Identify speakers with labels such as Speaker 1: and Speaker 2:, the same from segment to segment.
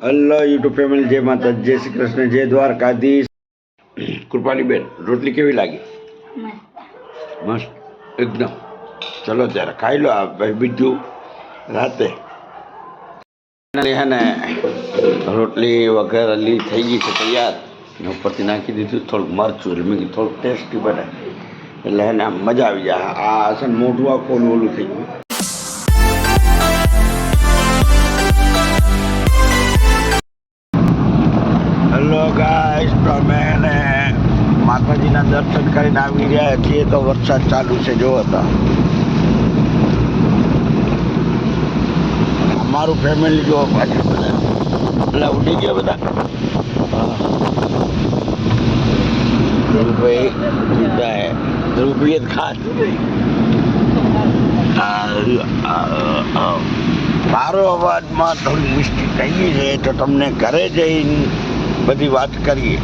Speaker 1: Hello YouTube family જય માતા જય શ્રી કૃષ્ણ. જય દ્વારકાધીશ. કૃપાલી બેન રોટલી કેવી લાગી? મસ્ત. એકદમ. ચલો ત્યારે ખાઈ લો આ ભાઈ બીજું રાતે. હે ને રોટલી વઘારેલી થઈ ગઈ છે તૈયાર. ને ઉપરથી નાખી દીધું થોડુંક મરચું. એટલે મેં થોડુંક ટેસ્ટી બને. એટલે હે ને આમ મજા આવી જાય. આ ને મોઢું આખું ઓલું થઈ ગયું. હેલો ગાઈસ તમે ને માતાજીના દર્શન કરીને આવી રહ્યા છીએ તો વરસાદ ચાલુ છે જો હતા અમારું ફેમિલી જો પાછું બધા એટલે ઉડી ગયા બધા ધ્રુવભાઈ જીતા હે ધ્રુવભાઈ ખાસ મારો અવાજમાં થોડી મિસ્ટેક થઈ ગઈ છે તો તમને ઘરે જઈને બધી વાત કરીએ.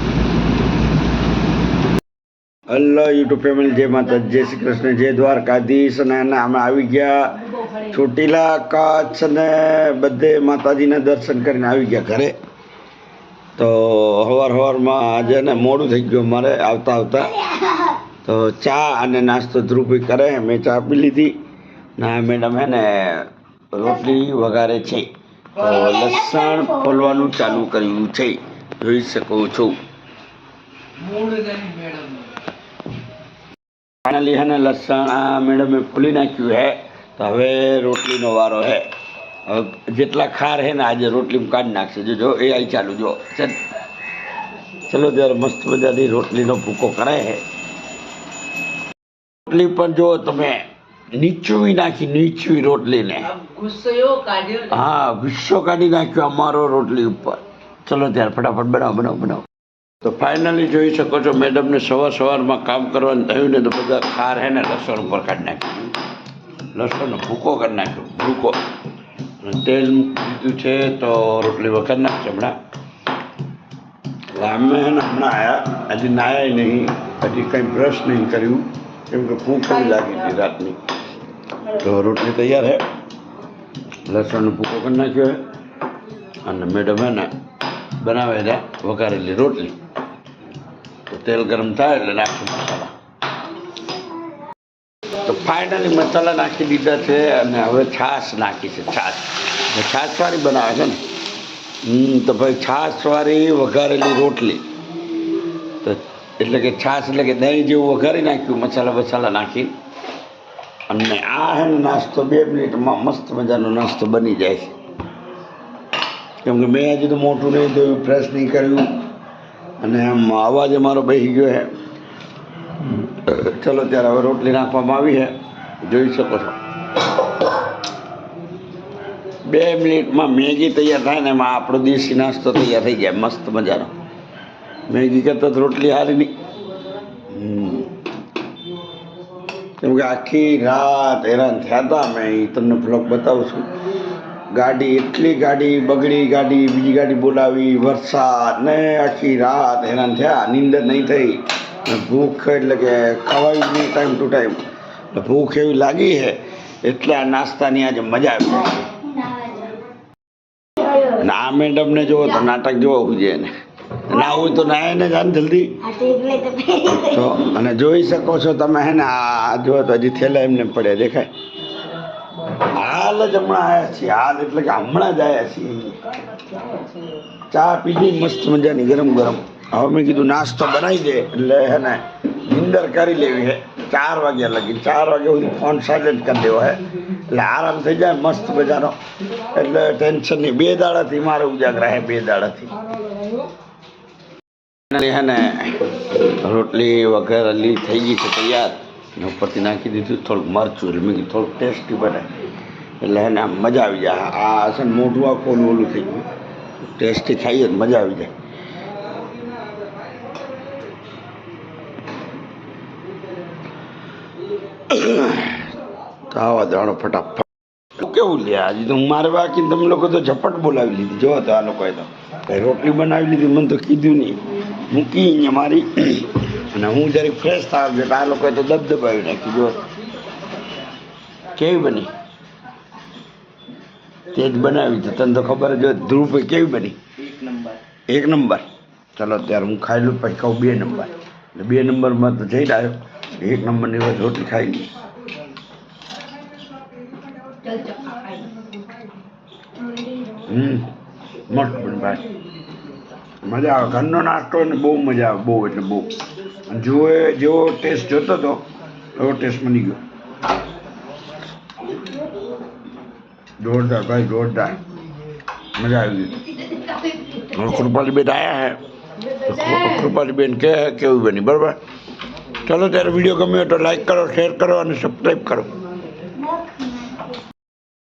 Speaker 1: હલો યુટ્યુબ ફેમિલી, જય માતા જય શ્રી કૃષ્ણ, જય દ્વારકાધીશ. અને અમે આવી ગયા ચોટીલા કચ્છ ને બધે માતાજીના દર્શન કરીને આવી ગયા ઘરે. તો સવાર સવારમાં આજે ને મોડું થઈ ગયું મારે આવતા આવતા. તો ચા અને નાસ્તો ધ્રુપી કરે, મેં ચા પી લીધી. ના મેડમ હે ને રોટલી વઘારે છે. તો લસણ ફોલવાનું ચાલુ કર્યું છે. જોઈ શકો છો. ફાઇનલી હે ને લસણ આ મેડમે ફૂલી નાખ્યું હે તો હવે રોટલીનો વારો હે. હવે જેટલા ખાર હે ને આજે રોટલી કાઢી નાખશે. જો જો એ અહીં ચાલુ જો ચલો. ત્યારે મસ્ત મજાની રોટલીનો ભૂકો કરે છે રોટલી પણ જો તમે નીચવી નાખી નીચવી રોટલીને. હા ગુસ્સો કાઢી નાખ્યો અમારો રોટલી ઉપર. ચલો ત્યારે ફટાફટ બનાવો બનાવો બનાવો. તો ફાઇનલી જોઈ શકો છો મેડમને સવાર સવારમાં કામ કરવાનું થયું ને તો બધા ખાર હે ને લસણ ઉપર કાઢી નાખ્યું. લસણનો ભૂકો કરી નાખ્યો, ભૂકો. તેલ દીધું છે તો રોટલી વખત નાખશે હમણાં. અમે હે હમણાં આવ્યા હજી નાયા નહીં, હજી કંઈ બ્રશ નહીં કર્યું, કેમ કે ભૂખ એવી લાગી હતી રાતની. તો રોટલી તૈયાર છે લસણનો ભૂકો કરી નાખ્યો અને મેડમ હે ને બનાવે છે વઘારેલી રોટલી. તો તેલ ગરમ થાય એટલે નાખી મસાલા. તો ફાઇનલી મસાલા નાખી દીધા છે અને હવે છાશ નાખી છે, છાશ. છાશવાળી બનાવે છે ને? તો ભાઈ છાશવાળી વઘારેલી રોટલી. તો એટલે કે છાશ એટલે કે દહીં જેવું વઘારી નાખ્યું, મસાલા મસાલા નાખી. અને આ નાસ્તો, બે મિનિટમાં મસ્ત મજાનો નાસ્તો બની જાય છે. કેમ કે મેં હજી તો મોટું નહીં ધોયું ફ્રેશ નહીં કર્યું. અને આમ અવાજ અમારો બહી ગયો હે. ચલો ત્યારે હવે રોટલી નાખવામાં આવી છે જોઈ શકો છો. બે મિનિટમાં મેગી તૈયાર થાય ને એમાં આપણો દેશી નાસ્તો તૈયાર થઈ જાય. મસ્ત મજાનો. મેગી કરતાં તો રોટલી હારી નહીં. કેમ કે આખી રાત હેરાન થયા હતા. મેં એ તમને બ્લોગ બતાવું છું. ગાડી, એટલી ગાડી, બગડી ગાડી, બીજી ગાડી બોલાવી, વરસાદ ને આખી રાત હેરાન થયા નીંદર નહીં થઈ. ને ભૂખ એટલે કે ખવાયું જ નહીં ટાઈમ ટુ ટાઈમ એટલે ભૂખ એવી લાગી છે, એટલે આ નાસ્તાની આજે મજા આવી. અને આ મેડમને જુઓ તો નાટક જોવું જોઈએ ને ના હોય તો ના ને જાન જલ્દી. તો, અને જોઈ શકો છો તમે, હે ને, આ જો તો હજી થેલા એમને પડ્યા દેખાય. હાલ જ હમણાં આવ્યા છીએ. હાલ એટલે કે હમણાં જ આવ્યા છીએ ચા પીધી, મસ્ત મજાની ગરમ ગરમ હવે મેં કીધું નાસ્તો બનાવી દે. એટલે હે ને નિંદર કરી લેવી હે. ચાર વાગ્યા લગી. ચાર વાગ્યા સુધી ફોન સાઇલેન્ટ કરી દેવો હે. એટલે આરામ થઈ જાય, મસ્ત મજાનો. એટલે ટેન્શન નહીં. બે દાડાથી મારે ઉજાગરા હે, બે દાડાથી. હે ને રોટલી વગેરે થઈ ગઈ છે તૈયાર. ને ઉપરથી નાખી દીધું, થોડુંક મરચું એટલે થોડુંક ટેસ્ટી બને. એટલે એને આમ મજા આવી જાય. આ હશે ને મોઢું આખું ઓલું થઈ ગયું. ટેસ્ટી ખાઈએ તો મજા આવી જાય. તો આવા દાણો ફટાફટ. કેવું લે? આજે તો મારે બાકી તમે લોકો તો ઝપટ બોલાવી લીધી. જો તો આ લોકોએ તો. રોટલી બનાવી લીધી, મને તો કીધું નહીં. મૂકી અહીંયા મારી. અને હું જરીક ફ્રેશ થવા એટલે આ લોકોએ તો દબદબાવી નાખી જો કેવી બની? તે જ બનાવી તો તને તો ખબર જ હોય ધ્રુવભાઈ કેવી બની?
Speaker 2: એક નંબર.
Speaker 1: એક નંબર. ચલો ત્યારે હું ખાઈ લઉં પછી ખાઉં બે નંબર. એટલે બે નંબરમાં તો જઈ આવ્યો. એક નંબરની વાત રોટલી ખાઈ લઈ હમ મસ્ત પણ ભાઈ. મજા આવે. ઘરનો નાસ્તો ને બહુ મજા આવે. બહુ એટલે બહુ. અને જેવો ટેસ્ટ જોતો હતો એવો ટેસ્ટ બની ગયો. જોરદાર ભાઈ જોરદાર. મજા આવી ગઈ. કૃપાલીબેન આવ્યા હે. કૃપાલીબેન કહે કેવું બની બરાબર? ચાલો ત્યારે વીડિયો ગમ્યો તો લાઈક કરો શેર કરો અને સબસ્ક્રાઈબ કરો.